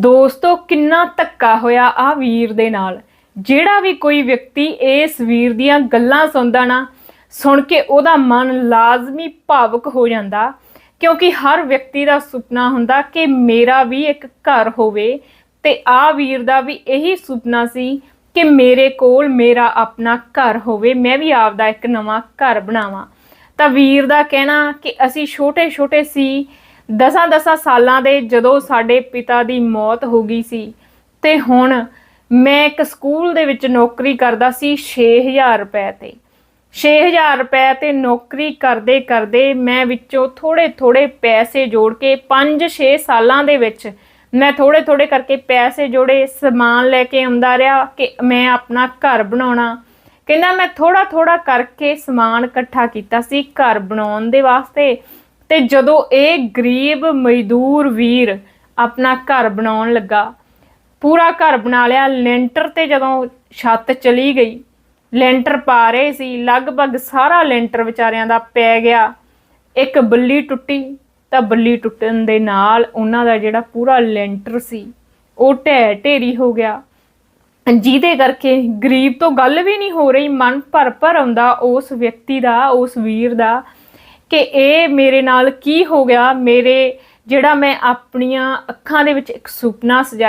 ਦੋਸਤੋ, ਕਿੰਨਾ ਧੱਕਾ ਹੋਇਆ ਆ ਵੀਰ ਦੇ ਨਾਲ। ਜਿਹੜਾ ਵੀ ਕੋਈ ਵਿਅਕਤੀ ਇਸ ਵੀਰ ਦੀਆਂ ਗੱਲਾਂ ਸੁਣਦਾ ਨਾ, ਸੁਣ ਕੇ ਉਹਦਾ ਮਨ ਲਾਜ਼ਮੀ ਭਾਵੁਕ ਹੋ ਜਾਂਦਾ। ਕਿਉਂਕਿ ਹਰ ਵਿਅਕਤੀ ਦਾ ਸੁਪਨਾ ਹੁੰਦਾ ਕਿ ਮੇਰਾ ਵੀ ਇੱਕ ਘਰ ਹੋਵੇ ਤੇ ਆ ਵੀਰ ਦਾ ਵੀ ਇਹੀ ਸੁਪਨਾ ਸੀ ਕਿ ਮੇਰੇ ਕੋਲ ਮੇਰਾ ਆਪਣਾ ਘਰ ਹੋਵੇ, ਮੈਂ ਵੀ ਆਪਦਾ ਇੱਕ ਨਵਾਂ ਘਰ ਬਣਾਵਾਂ। ਤਾਂ ਵੀਰ ਦਾ ਕਹਿਣਾ ਕਿ ਅਸੀਂ ਛੋਟੇ ਛੋਟੇ ਸੀ ਦਸਾਂ ਦਸਾਂ ਸਾਲਾਂ ਦੇ ਜਦੋਂ ਸਾਡੇ ਪਿਤਾ ਦੀ ਮੌਤ ਹੋ ਗਈ ਸੀ ਤੇ ਹੁਣ ਮੈਂ ਇੱਕ ਸਕੂਲ ਦੇ ਵਿੱਚ ਨੌਕਰੀ ਕਰਦਾ ਸੀ 6000 ਰੁਪਏ ਤੇ। 6000 ਰੁਪਏ ਤੇ ਨੌਕਰੀ ਕਰਦੇ ਕਰਦੇ ਮੈਂ ਵਿੱਚੋਂ ਥੋੜੇ ਥੋੜੇ ਪੈਸੇ ਜੋੜ ਕੇ 5-6 ਸਾਲਾਂ ਦੇ ਵਿੱਚ ਮੈਂ ਥੋੜੇ ਥੋੜੇ ਕਰਕੇ ਪੈਸੇ ਜੋੜੇ, ਸਮਾਨ ਲੈ ਕੇ ਆਉਂਦਾ ਰਿਹਾ ਕਿ ਮੈਂ ਆਪਣਾ ਘਰ ਬਣਾਉਣਾ। ਕਹਿੰਦਾ ਮੈਂ ਥੋੜਾ ਥੋੜਾ ਕਰਕੇ ਸਮਾਨ ਇਕੱਠਾ ਕੀਤਾ ਸੀ ਘਰ ਬਣਾਉਣ ਦੇ ਵਾਸਤੇ। ਤੇ ਜਦੋਂ ਇਹ ਗਰੀਬ ਮਜ਼ਦੂਰ ਵੀਰ ਆਪਣਾ ਘਰ ਬਣਾਉਣ ਲੱਗਾ, ਪੂਰਾ ਘਰ ਬਣਾ ਲਿਆ, ਲੈਂਟਰ ਤੇ ਜਦੋਂ ਛੱਤ ਚਲੀ ਗਈ, ਲੈਂਟਰ ਪਾ ਰਹੇ ਸੀ, ਲਗਭਗ ਸਾਰਾ ਲੈਂਟਰ ਵਿਚਾਰਿਆਂ ਦਾ ਪੈ ਗਿਆ। ਇੱਕ ਬੱਲੀ ਟੁੱਟੀ, ਤਾਂ ਬੱਲੀ ਟੁੱਟਣ ਦੇ ਨਾਲ ਉਹਨਾਂ ਦਾ ਜਿਹੜਾ ਪੂਰਾ ਲੈਂਟਰ ਸੀ, ਉਹ ਢਹਿ ਢੇਰੀ ਹੋ ਗਿਆ। ਜਿਹਦੇ ਕਰਕੇ ਗਰੀਬ ਤੋਂ ਗੱਲ ਵੀ ਨਹੀਂ ਹੋ ਰਹੀ, ਮਨ ਭਰ ਭਰ ਆਉਂਦਾ ਉਸ ਵਿਅਕਤੀ ਦਾ, ਉਸ ਵੀਰ ਦਾ। ਕਿ ਇਹ ਮੇਰੇ ਨਾਲ ਕੀ ਹੋ ਗਿਆ, ਮੇਰੇ ਜਿਹੜਾ ਮੈਂ ਆਪਣੀਆਂ ਅੱਖਾਂ ਦੇ ਵਿੱਚ ਇੱਕ ਸੁਪਨਾ ਸਜਾਇਆ